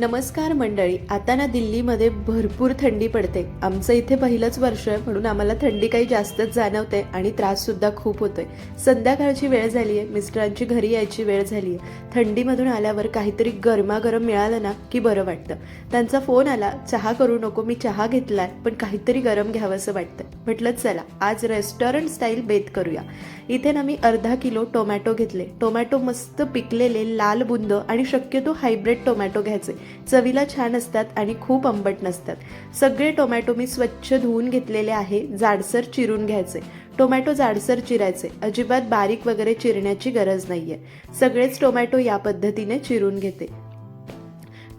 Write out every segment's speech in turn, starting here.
नमस्कार मंडळी आता ना दिल्लीमध्ये भरपूर थंडी पडते. आमचं इथे पहिलंच वर्ष आहे म्हणून आम्हाला थंडी काही जास्तच जाणवते आणि त्राससुद्धा खूप होतोय. संध्याकाळची वेळ झाली आहे मिस्टरांची घरी यायची वेळ झाली आहे. थंडीमधून आल्यावर काहीतरी गरमागरम मिळालं ना की बरं वाटतं. त्यांचा फोन आला चहा करू नको मी चहा घेतलाय पण काहीतरी गरम घ्यावंसं वाटतं. म्हटलं चला आज रेस्टॉरंट स्टाईल बेत करूया. इथे ना मी अर्धा किलो टोमॅटो घेतले. टोमॅटो मस्त पिकलेले लाल बुंद आणि शक्यतो हायब्रिड टोमॅटो घ्यायचे. चवीला छान असतात आणि खूप आंबट नसतात. सगळे टोमॅटो मी स्वच्छ धुवून घेतलेले आहे जाडसर चिरून घ्यायचे. टोमॅटो जाडसर चिरायचे. अजिबात बारीक वगैरे चिरण्याची गरज नाहीये. सगळेच टोमॅटो या पद्धतीने चिरून घेते.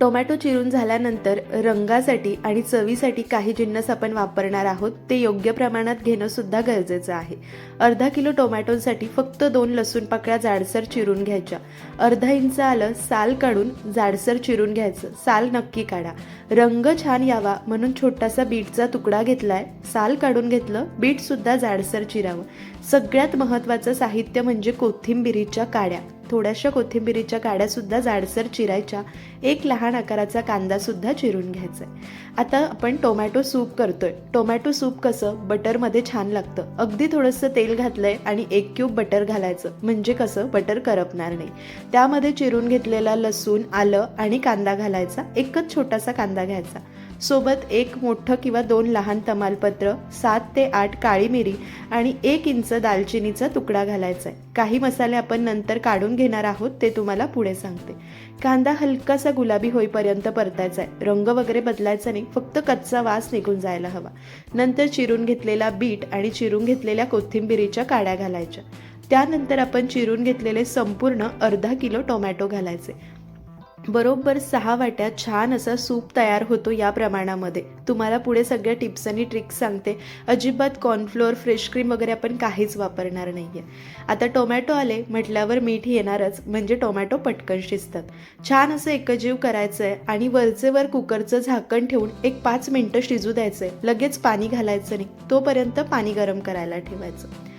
टोमॅटो चिरून झाल्यानंतर रंगासाठी आणि चवीसाठी काही जिन्नस आपण वापरणार आहोत ते योग्य प्रमाणात घेणं सुद्धा गरजेचं आहे. अर्धा किलो टोमॅटोसाठी फक्त दोन लसूण पाकळ्या जाडसर चिरून घ्यायच्या. अर्धा इंच आलं साल काढून जाडसर चिरून घ्यायचं. साल नक्की काढा. रंग छान यावा म्हणून छोटासा बीटचा तुकडा घेतलाय. साल काढून घेतलं बीटसुद्धा जाडसर चिरावं. सगळ्यात महत्त्वाचं साहित्य म्हणजे कोथिंबिरीच्या काड्या. थोड्याशा कोथिंबिरीच्या काड्यासुद्धा जाडसर चिरायच्या एक लहान आकाराचा कांदासुद्धा चिरून घ्यायचा आहे आता आपण टोमॅटो सूप करतोय. टोमॅटो सूप कसं? बटरमध्ये छान लागतं. अगदी थोडंसं तेल घातलंय आणि एक क्यूब बटर घालायचं. म्हणजे कसं? बटर करपणार नाही. त्यामध्ये चिरून घेतलेला लसूण आलं आणि कांदा घालायचा. एकच छोटासा कांदा घ्यायचा. सोबत एक मोठं किंवा दोन लहान तमालपत्र सात ते आठ काळी मिरी आणि एक इंच दालचिनीचा तुकडा घालायचा आहे काही मसाले आपण नंतर काढून घेणार आहोत ते तुम्हाला पुढे सांगते. कांदा हलकासा गुलाबी होईपर्यंत परतायचा आहे रंग वगैरे बदलायचा नाही फक्त कच्चा वास निघून जायला हवा. नंतर चिरून घेतलेला बीट आणि चिरून घेतलेल्या कोथिंबिरीच्या काड्या घालायच्या. त्यानंतर आपण चिरून घेतलेले संपूर्ण अर्धा किलो टोमॅटो घालायचे. बरोबर सहा वाट्या छान असा सूप तयार होतो या प्रमाणामध्ये. तुम्हाला पुढे सगळ्या टिप्स आणि ट्रिक्स सांगते. अजिबात कॉर्नफ्लोअर फ्रेश क्रीम वगैरे आपण काहीच वापरणार नाही आहे आता टोमॅटो आले म्हटल्यावर मीठ येणारच म्हणजे टोमॅटो पटकन शिजतात. छान असं एकजीव करायचं आहे आणि वरचे वर कुकरचं झाकण ठेवून एक पाच मिनटं शिजू द्यायचं आहे लगेच पाणी घालायचं नाही तोपर्यंत पाणी गरम करायला ठेवायचं.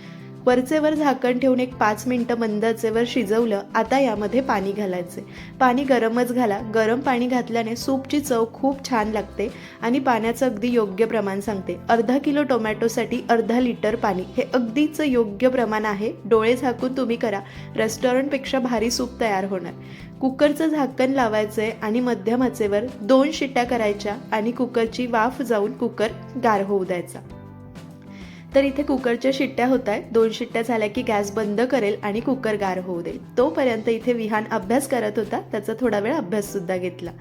वरचेवर झाकण ठेवून एक पाच मिनटं मंद आचेवर शिजवलं आता यामध्ये पाणी घालायचे. पाणी गरमच घाला. गरम पाणी घातल्याने सूपची चव खूप छान लागते आणि पाण्याचं अगदी योग्य प्रमाण सांगते. अर्धा किलो टोमॅटोसाठी अर्धा लिटर पाणी हे अगदीच योग्य प्रमाण आहे. डोळे झाकून तुम्ही करा. रेस्टॉरंटपेक्षा भारी सूप तयार होणार. कुकरचं झाकण लावायचं आहे आणि मध्यम आचेवर दोन शिट्ट्या करायच्या आणि कुकरची वाफ जाऊन कुकर गार होऊ द्यायचा. तर इथे कुकरच्या शिट्ट्या होत आहेत दोन शिट्ट्या झाल्या की गॅस बंद करेल आणि कुकर गार होऊ देईल. तोपर्यंत इथे विहान अभ्यास करत होता. त्याचा थोडा वेळ अभ्याससुद्धा घेतला.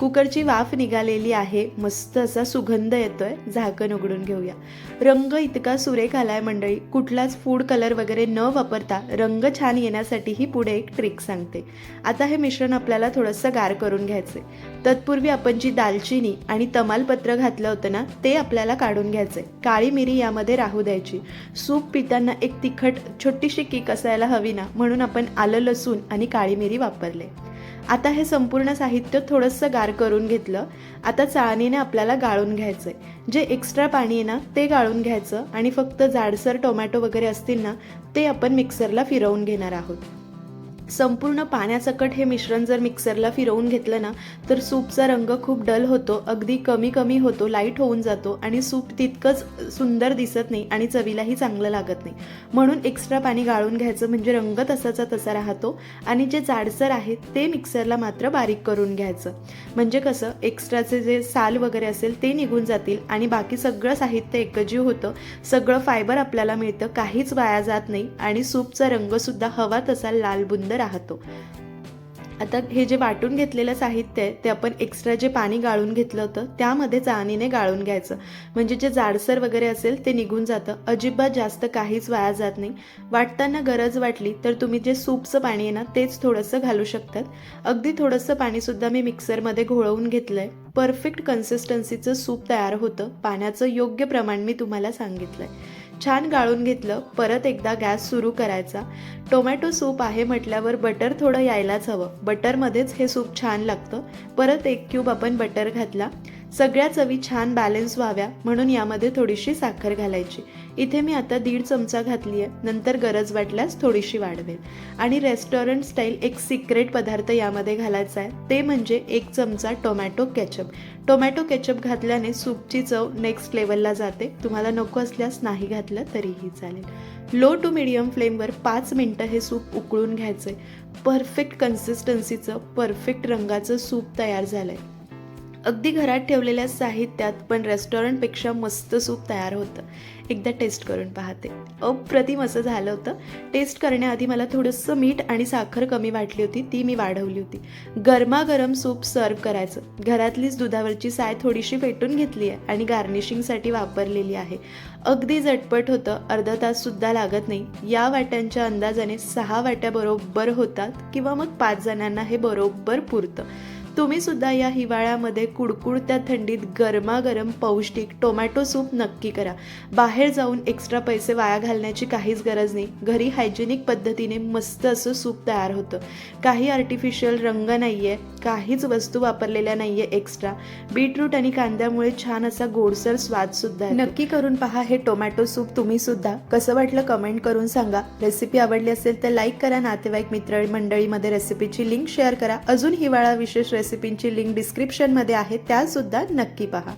कुकरची वाफ निघालेली आहे. मस्त असा सुगंध येतोय. झाकण उघडून घेऊया. रंग इतका सुरेख आलाय मंडळी. कुठलाच फूड कलर वगैरे न वापरता रंग छान येण्यासाठी ही पुढे एक ट्रिक सांगते. आता हे मिश्रण आपल्याला थोडंसं गार करून घ्यायचे तत्पूर्वी आपण जी दालचिनी आणि तमालपत्र घातलं होतं ना ते आपल्याला काढून घ्यायचे काळी मिरी यामध्ये राहू द्यायची. सूप पिताना एक तिखट छोटीशी किक असायला हवी ना म्हणून आपण आलं लसूण आणि काळी मिरी वापरले. आता हे संपूर्ण साहित्य थोडंसं गार करून घेतलं. आता चाळणीने आपल्याला गाळून घ्यायचं आहे जे एक्स्ट्रा पाणी आहे ना ते गाळून घ्यायचं आणि फक्त जाडसर टोमॅटो वगैरे असतील ना ते आपण मिक्सरला फिरवून घेणार आहोत. संपूर्ण पाण्यासकट हे मिश्रण जर मिक्सरला फिरवून घेतलं ना तर सूपचा रंग खूप डल होतो अगदी कमी कमी होतो लाइट होऊन जातो आणि सूप तितकंच सुंदर दिसत नाही आणि चवीलाही चांगलं लागत नाही. म्हणून एक्स्ट्रा पाणी गाळून घ्यायचं म्हणजे रंग तसाचा तसा राहतो आणि जे जाडसर आहे ते मिक्सरला मात्र बारीक करून घ्यायचं. म्हणजे कसं एक्स्ट्राचे जे साल वगैरे असेल ते निघून जातील आणि बाकी सगळं साहित्य एकजीव होतं सगळं फायबर आपल्याला मिळतं काहीच वाया जात नाही आणि सूपचा रंगसुद्धा हवा तसा लाल बुंद राहतो. आता हे जे वाटून घेतलेलं साहित्य आहे ते आपण एक्स्ट्रा जे पाणी गाळून घेतलं होतं त्यामध्ये चाळणीने गाळून घ्यायचं. म्हणजे जे जाडसर वगैरे असेल ते निघून जातं. अजिबात जास्त काहीच वाया जात नाही. वाटताना गरज वाटली तर तुम्ही जे सूपचं पाणी आहे ना तेच थोडंसं घालू शकतात. अगदी थोडंसं पाणीसुद्धा मी मिक्सरमध्ये घोळवून घेतलं आहे परफेक्ट कन्सिस्टन्सीचं सूप तयार होतं. पाण्याचं योग्य प्रमाण मी तुम्हाला सांगितलं आहे छान गाळून घेतलं परत एकदा गॅस सुरू करायचा. टोमॅटो सूप आहे म्हटल्यावर बटर थोडं यायलाच हवं. बटरमध्येच हे सूप छान लागतं. परत एक क्यूब आपण बटर घातला. सगळ्या चवी छान बॅलन्स व्हाव्या म्हणून यामध्ये थोडीशी साखर घालायची. इथे मी आता दीड चमचा घातली आहे. नंतर गरज वाटल्यास थोडीशी वाढवेल. आणि रेस्टॉरंट स्टाईल एक सिक्रेट पदार्थ यामध्ये घालायचा आहे. ते म्हणजे एक चमचा टोमॅटो केचप टोमॅटो केचप घातल्याने सूपची चव नेक्स्ट लेवलला जाते. तुम्हाला नको असल्यास नाही घातलं तरीही चालेल. लो टू मिडियम फ्लेमवर पाच मिनटं हे सूप उकळून घ्यायचं आहे परफेक्ट कन्सिस्टन्सीचं परफेक्ट रंगाचं सूप तयार झालं आहे अगदी घरात ठेवलेल्या साहित्यात पण रेस्टॉरंटपेक्षा मस्त सूप तयार होतं. एकदा टेस्ट करून पाहते. अप्रतिम असं झालं होतं. टेस्ट करण्याआधी मला थोडंसं मीठ आणि साखर कमी वाटली होती ती मी वाढवली होती. गरमागरम सूप सर्व करायचं. घरातलीच दुधावरची साय थोडीशी फेटून घेतली आहे आणि गार्निशिंगसाठी वापरलेली आहे. अगदी झटपट होतं. अर्धा ताससुद्धा लागत नाही. या वाट्यांच्या अंदाजाने सहा वाट्या बरोबर होतात किंवा मग पाच जणांना हे बरोबर पुरतं. तुम्ही सुद्धा या हिवाळ्यामध्ये कुडकुडत्या थंडीत गरमागरम पौष्टिक टोमॅटो सूप नक्की करा. बाहेर जाऊन एक्स्ट्रा पैसे वाया घालण्याची काहीच गरज नाही. घरी हायजेनिक पद्धतीने मस्त असं सूप तयार होतं. काही आर्टिफिशियल रंग नाही आहे काहीच वस्तू वापरलेल्या नाही आहे एक्स्ट्रा बीटरूट आणि कांद्यामुळे छान असा गोडसर स्वादसुद्धा नक्की करून पहा हे टोमॅटो सूप तुम्ही सुद्धा कसं वाटलं कमेंट करून सांगा. रेसिपी आवडली असेल तर लाईक करा. नातेवाईक मित्र मंडळीमध्ये रेसिपीची लिंक शेअर करा. अजून हिवाळा विशेष रेसिपींची लिंक डिस्क्रिप्शनमध्ये आहे त्यासुद्धा नक्की पहा.